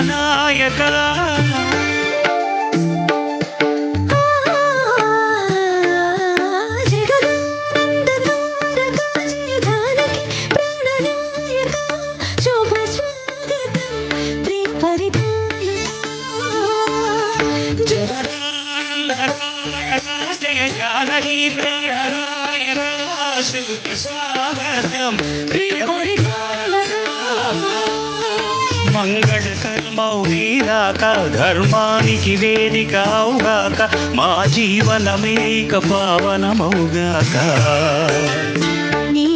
నాయక జయ జానకి ప్రేరణ స్వాగతం. ప్రియ మంగళ కర్మౌగాక ధర్మానికి వేదిక అవుగాక మా జీవనమేక పావనమౌగాక నీ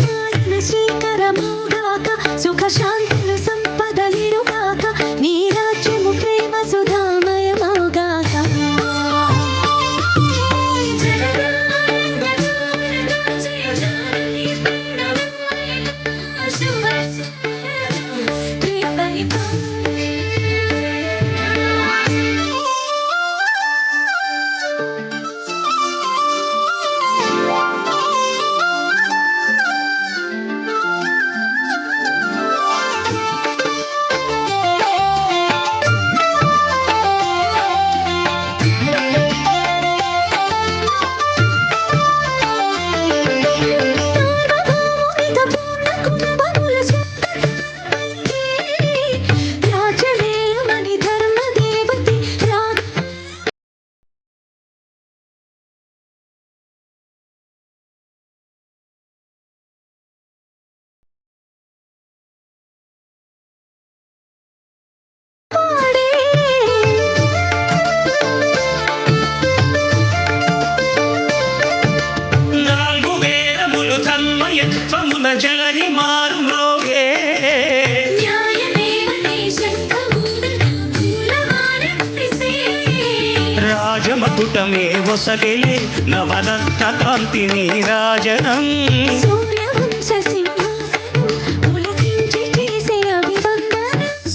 పాలన శ్రీకరమౌగాక సుఖ శాంతులు తన్మయత్వముల జగని మారులోగే రాజమకుటమే ఒసగెలే నవరత్న కాంతిని రాజనం.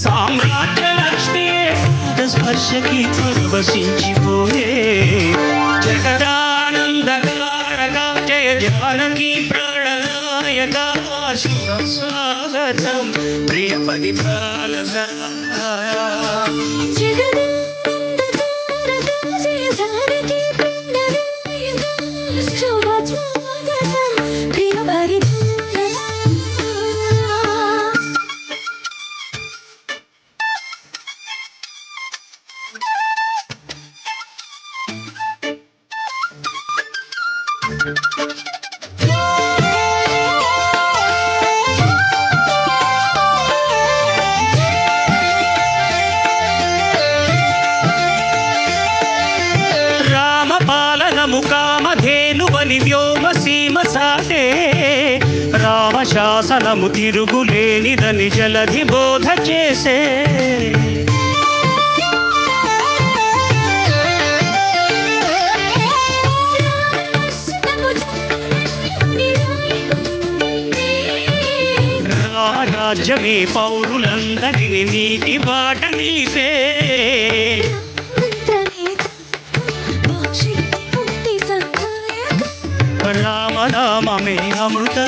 సామ్రాజ్య లక్ష్మి స్పర్శకి పరవశించిపోయే స్వాగతం ప్రియ పరిపాలక రామపాలనము కామధేనువని వ్యోమ సీమ సాటే రామశాసనము తిరుగులేనిదని జలధి బోధ చేసే. రాజ్యమే పౌరులందరినీ నీటి బాట నీసే. ರಾಮ ನಾಮಮೇ ಅಮೃತ